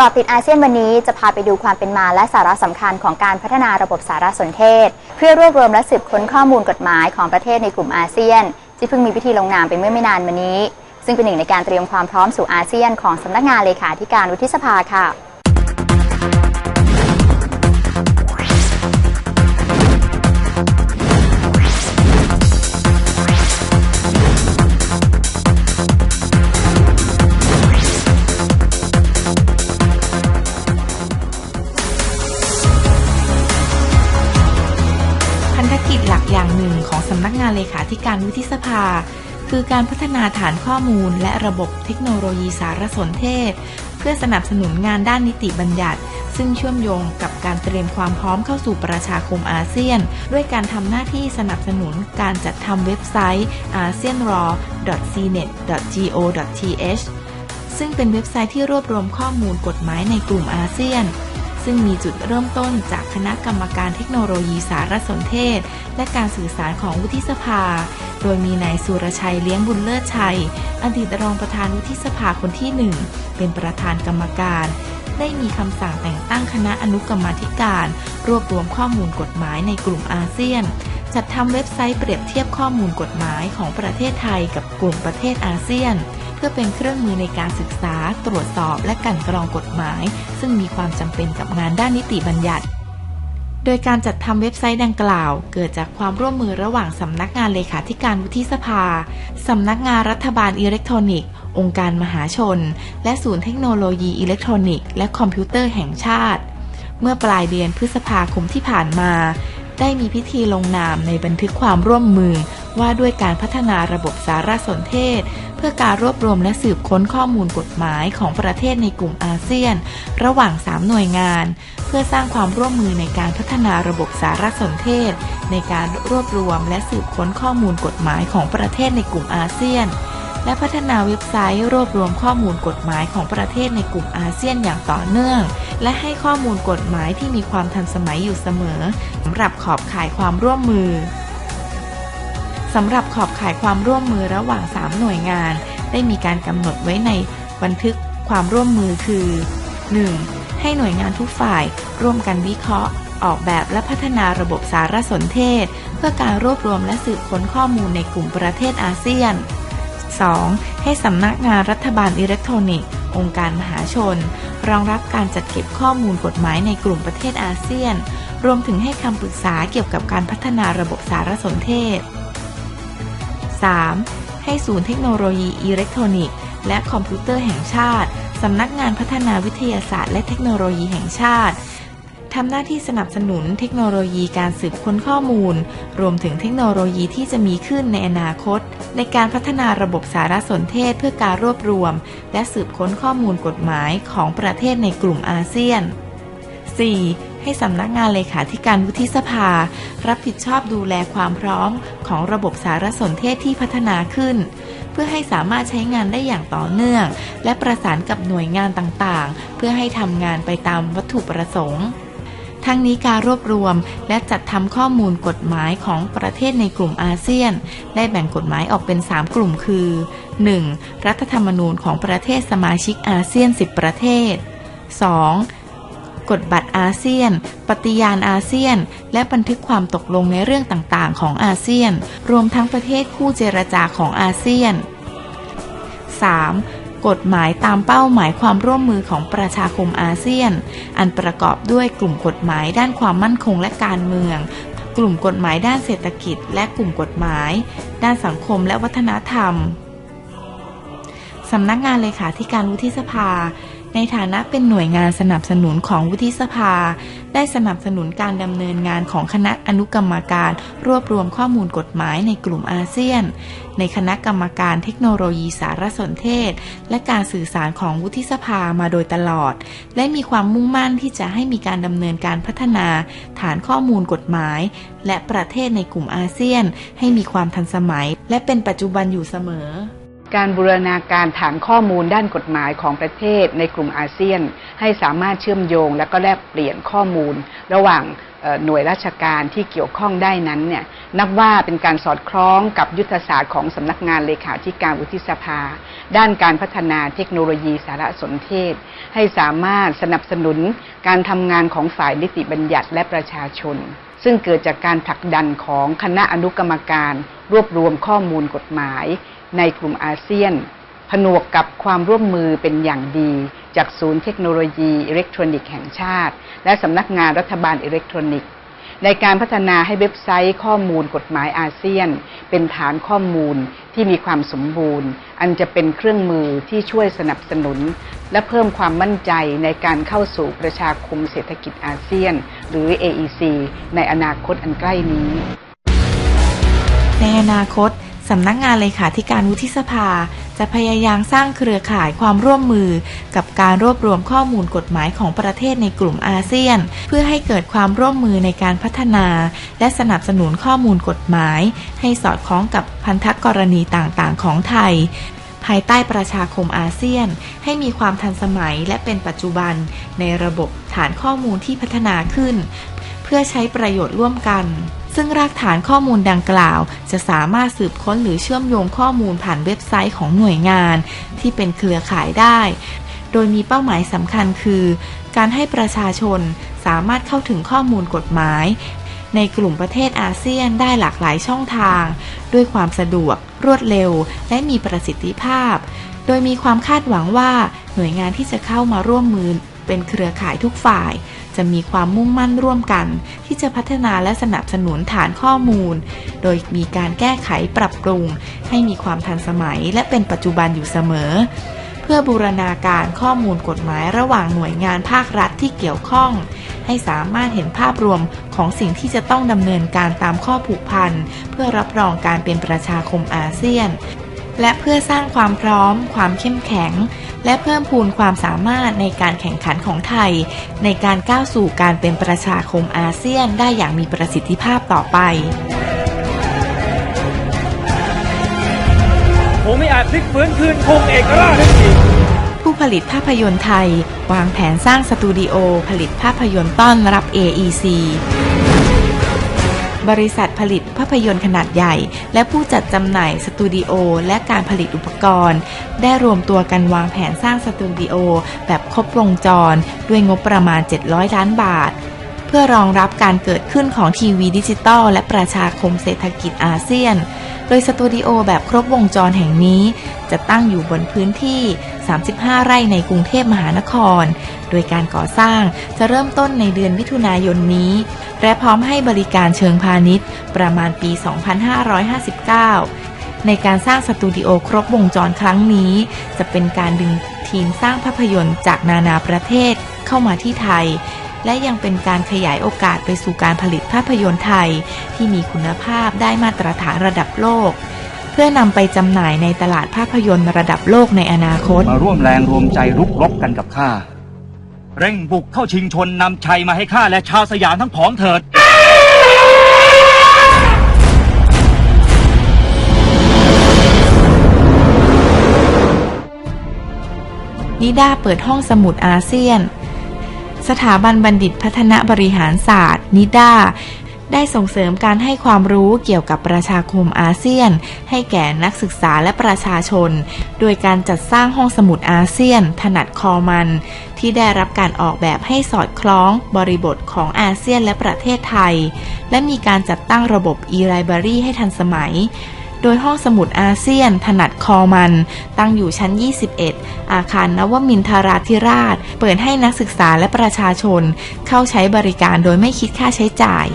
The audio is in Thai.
เกาะติดอาเซียนวันนี้จะพาไปดูความเป็นมาและสาระสำคัญของการพัฒนาระบบสารสนเทศ เพื่อรวบรวมและสืบค้นข้อมูลกฎหมายของประเทศในกลุ่มอาเซียน ที่เพิ่งมีพิธีลงนามไปเมื่อไม่นานมานี้ ซึ่งเป็นหนึ่งในการเตรียมความพร้อมสู่อาเซียนของสำนักงานเลขาธิการวุฒิสภาค่ะ เลขาธิการวุฒิสภา คือการพัฒนาฐานข้อมูล และระบบเทคโนโลยีสารสนเทศ เพื่อสนับสนุนงานด้านนิติบัญญัติ ซึ่งเชื่อมโยงกับการเตรียมความพร้อมเข้าสู่ประชาคมอาเซียน ด้วยการทำหน้าที่สนับสนุนการจัดทำเว็บไซต์ aseanraw.cnet.go.th ซึ่งเป็นเว็บไซต์ที่รวบรวมข้อมูลกฎหมายในกลุ่มอาเซียน ซึ่งมีจุดเริ่มต้นจากคณะกรรมการเทคโนโลยีสารสนเทศ และการสื่อสารของวุฒิสภา โดยมีนายสุรชัยเลี้ยงบุญเลิศชัย อดีตรองประธานวุฒิสภาคนที่หนึ่งเป็นประธานกรรมการ ได้มีคำสั่งแต่งตั้งคณะอนุกรรมธิการ รวบรวมข้อมูลกฎหมายในกลุ่มอาเซียน จัดทำเว็บไซต์เปรียบเทียบข้อมูลกฎหมายของประเทศไทยกับกลุ่มประเทศอาเซียน เพื่อเป็นเครื่องมือในการศึกษา ตรวจสอบและกันกรองกฎหมาย ซึ่งมีความจำเป็นกับงานด้านนิติบัญญัติ โดยการจัดทำเว็บไซต์ดังกล่าว เกิดจากความร่วมมือระหว่างสำนักงานเลขาธิการวุฒิสภาสำนักงานรัฐบาลอิเล็กทรอนิกส์ องค์การมหาชน และศูนย์เทคโนโลยีอิเล็กทรอนิกส์และคอมพิวเตอร์แห่งชาติ เมื่อปลายเดือนพฤษภาคมที่ผ่านมาได้มีพิธีลงนามในบันทึกความร่วมมือว่าด้วยการพัฒนาระบบสารสนเทศ เพื่อการรวบรวมและสืบค้นข้อมูลกฎหมายของประเทศในกลุ่มอาเซียน ระหว่าง 3 หน่วยงาน เพื่อสร้างความร่วมมือในการพัฒนาระบบสารสนเทศ ในการรวบรวมและสืบค้นข้อมูลกฎหมายของประเทศในกลุ่มอาเซียน และพัฒนาเว็บไซต์รวบรวมข้อมูลกฎหมายของประเทศในกลุ่มอาเซียนอย่างต่อเนื่อง และให้ข้อมูลกฎหมายที่มีความทันสมัยอยู่เสมอสำหรับขอบข่ายความร่วมมือ สำหรับขอบข่ายความร่วมมือระหว่าง 3 หน่วยงาน ได้มีการกำหนดไว้ในบันทึกความร่วมมือคือ 1. ให้หน่วยงานทุกฝ่ายร่วมกันวิเคราะห์ ออกแบบและพัฒนาระบบสารสนเทศ เพื่อการรวบรวมและสืบค้นข้อมูลในกลุ่มประเทศอาเซียน 2. ให้สำนักงานรัฐบาลอิเล็กทรอนิกส์ องค์การมหาชน รองรับการจัดเก็บข้อมูลกฎหมายในกลุ่มประเทศอาเซียน รวมถึงให้คำปรึกษาเกี่ยวกับการพัฒนาระบบสารสนเทศ 3. ให้ศูนย์เทคโนโลยีอิเล็กทรอนิกส์และคอมพิวเตอร์แห่งชาติ สำนักงานพัฒนาวิทยาศาสตร์และเทคโนโลยีแห่งชาติทำหน้าที่สนับสนุนเทคโนโลยีการสืบค้นข้อมูล รวมถึงเทคโนโลยีที่จะมีขึ้นในอนาคต ในการพัฒนาระบบสารสนเทศเพื่อการรวบรวม และสืบค้นข้อมูลกฎหมายของประเทศในกลุ่มอาเซียน 4. ให้สำนักงานเลขาธิการวุฒิสภา รับผิดชอบดูแลความพร้อมของระบบสารสนเทศที่พัฒนาขึ้น เพื่อให้สามารถใช้งานได้อย่างต่อเนื่อง และประสานกับหน่วยงานต่างๆ เพื่อให้ทำงานไปตามวัตถุประสงค์ทั้งนี้การรวบรวมและจัดทำข้อมูลกฎหมายของประเทศในกลุ่มอาเซียน ได้แบ่งกฎหมายออกเป็น 3 กลุ่มคือ 1. รัฐธรรมนูญของประเทศสมาชิกอาเซียน 10 ประเทศ 2. กฎบัตรอาเซียน ปฏิญาณอาเซียน และบันทึกความตกลงในเรื่องต่างๆ ของอาเซียน รวมทั้งประเทศคู่เจรจาของอาเซียน 3. กฎหมายตามเป้าหมายความร่วมมือของประชาคมอาเซียน อันประกอบด้วยกลุ่มกฎหมายด้านความมั่นคงและการเมือง กลุ่มกฎหมายด้านเศรษฐกิจ และกลุ่มกฎหมาย ด้านสังคมและวัฒนธรรม สำนักงานเลขาธิการวุฒิสภา ในฐานะเป็นหน่วยงานสนับสนุนของวุฒิสภา ได้สนับสนุนการดำเนินงานของคณะอนุกรรมการ รวบรวมข้อมูลกฎหมายในกลุ่มอาเซียน ในคณะกรรมการเทคโนโลยีสารสนเทศ และการสื่อสารของวุฒิสภามาโดยตลอด และมีความมุ่งมั่นที่จะให้มีการดำเนินการพัฒนา ฐานข้อมูลกฎหมาย และประเทศในกลุ่มอาเซียน ให้มีความทันสมัย และเป็นปัจจุบันอยู่เสมอ การบูรณาการฐานข้อมูลด้านกฎหมายของประเทศในกลุ่มอาเซียน ให้สามารถเชื่อมโยง และก็แลกเปลี่ยนข้อมูล ระหว่างหน่วยราชการที่เกี่ยวข้องได้นั้นเนี่ยนับว่าเป็นการสอดคล้องกับยุทธศาสตร์ของสำนักงานเลขาธิการวุฒิสภา ด้านการพัฒนาเทคโนโลยีสารสนเทศ ให้สามารถสนับสนุนการทำงานของฝ่ายนิติบัญญัติและประชาชน ซึ่งเกิดจากการผลักดันของคณะอนุกรรมการ รวบรวมข้อมูลกฎหมาย ในกลุ่มอาเซียน ผนวกกับความร่วมมือเป็นอย่างดี จากศูนย์เทคโนโลยีอิเล็กทรอนิกส์แห่งชาติ และสำนักงานรัฐบาลอิเล็กทรอนิกส์ ในการพัฒนาให้เว็บไซต์ข้อมูลกฎหมายอาเซียน เป็นฐานข้อมูลที่มีความสมบูรณ์ อันจะเป็นเครื่องมือที่ช่วยสนับสนุน และเพิ่มความมั่นใจในการเข้าสู่ประชาคมเศรษฐกิจอาเซียน หรือ AEC ในอนาคตอันใกล้นี้ ในอนาคตสำนักงานเลขาธิการวุฒิสภา จะพยายามสร้างเครือข่ายความร่วมมือ กับการรวบรวมข้อมูลกฎหมายของประเทศในกลุ่มอาเซียน เพื่อให้เกิดความร่วมมือในการพัฒนา และสนับสนุนข้อมูลกฎหมาย ให้สอดคล้องกับพันธกรณีต่างๆ ของไทย ภายใต้ประชาคมอาเซียน ให้มีความทันสมัยและเป็นปัจจุบัน ในระบบฐานข้อมูลที่พัฒนาขึ้น เพื่อใช้ประโยชน์ร่วมกัน ซึ่งรากฐานข้อมูลดังกล่าว จะสามารถสืบค้นหรือเชื่อมโยงข้อมูลผ่านเว็บไซต์ของหน่วยงาน ที่เป็นเครือข่ายได้ โดยมีเป้าหมายสำคัญคือ การให้ประชาชนสามารถเข้าถึงข้อมูลกฎหมาย ในกลุ่มประเทศอาเซียนได้หลากหลายช่องทาง ด้วยความสะดวก รวดเร็ว และมีประสิทธิภาพ โดยมีความคาดหวังว่าหน่วยงานที่จะเข้ามาร่วมมือเป็นเครือข่ายทุกฝ่าย จะมีความมุ่งมั่นร่วมกัน ที่จะพัฒนาและสนับสนุนฐานข้อมูล โดยมีการแก้ไขปรับปรุง ให้มีความทันสมัยและเป็นปัจจุบันอยู่เสมอ เพื่อบูรณาการข้อมูลกฎหมายระหว่างหน่วยงานภาครัฐที่เกี่ยวข้อง ให้สามารถเห็นภาพรวมของสิ่งที่จะต้องดำเนินการตามข้อผูกพันเพื่อรับรองการเป็นประชาคมอาเซียน และเพื่อสร้างความพร้อม ความเข้มแข็ง และเพิ่มพูนความสามารถในการแข่งขันของไทย ในการก้าวสู่การเป็นประชาคมอาเซียนได้อย่างมีประสิทธิภาพต่อไปคงไม่อาจพลิกฟื้นคืนคงเอกราชได้อีกผู้ผลิตภาพยนตร์ไทย วางแผนสร้างสตูดิโอผลิตภาพยนตร์ต้อนรับ AEC บริษัทผลิตภาพยนตร์ขนาดใหญ่ และผู้จัดจำหน่ายสตูดิโอและการผลิตอุปกรณ์ ได้รวมตัวกันวางแผนสร้างสตูดิโอแบบครบวงจร ด้วยงบประมาณ 700 ล้านบาท เพื่อรองรับการเกิดขึ้นของทีวีดิจิตอลและประชาคมเศรษฐกิจอาเซียน โดยสตูดิโอแบบครบวงจรแห่งนี้ จะตั้งอยู่บนพื้นที่ 35 ไร่ในกรุงเทพมหานคร โดยการก่อสร้างจะเริ่มต้นในเดือนมิถุนายนนี้ และพร้อมให้บริการเชิงพาณิชย์ ประมาณปี 2559ในการสร้างสตูดิโอครบวงจรครั้งนี้ จะเป็นการดึงทีมสร้างภาพยนตร์จากนานาประเทศเข้ามาที่ไทย และยังเป็นการขยายโอกาสไปสู่การผลิตภาพยนตร์ไทย ที่มีคุณภาพได้มาตรฐานระดับโลก พื่อนำไปจำหน่ายในตลาดภาพยนตร์ระดับโลกในอนาคต มาร่วมแรงรวมใจรุกรบกันกับข้า เร่งบุกเข้าชิงชนนำชัยมาให้ข้าและชาวสยามทั้งผองเถิด นิด้าเปิดห้องสมุดอาเซียน สถาบันบัณฑิตพัฒนาบริหารศาสตร์ นิด้า ได้ส่งเสริมการให้ความรู้เกี่ยวกับประชาคมอาเซียน ให้แก่นักศึกษาและประชาชน โดยการจัดสร้างห้องสมุดอาเซียน ถนัดคอมัน ที่ได้รับการออกแบบให้สอดคล้องบริบทของอาเซียนและประเทศไทย และมีการจัดตั้งระบบ e-library ให้ทันสมัยโดยห้องสมุดอาเซียน ถนัดคอมัน ตั้งอยู่ชั้น 21 อาคารนวมินทราธิราช เปิดให้นักศึกษาและประชาชน เข้าใช้บริการโดยไม่คิดค่าใช้จ่าย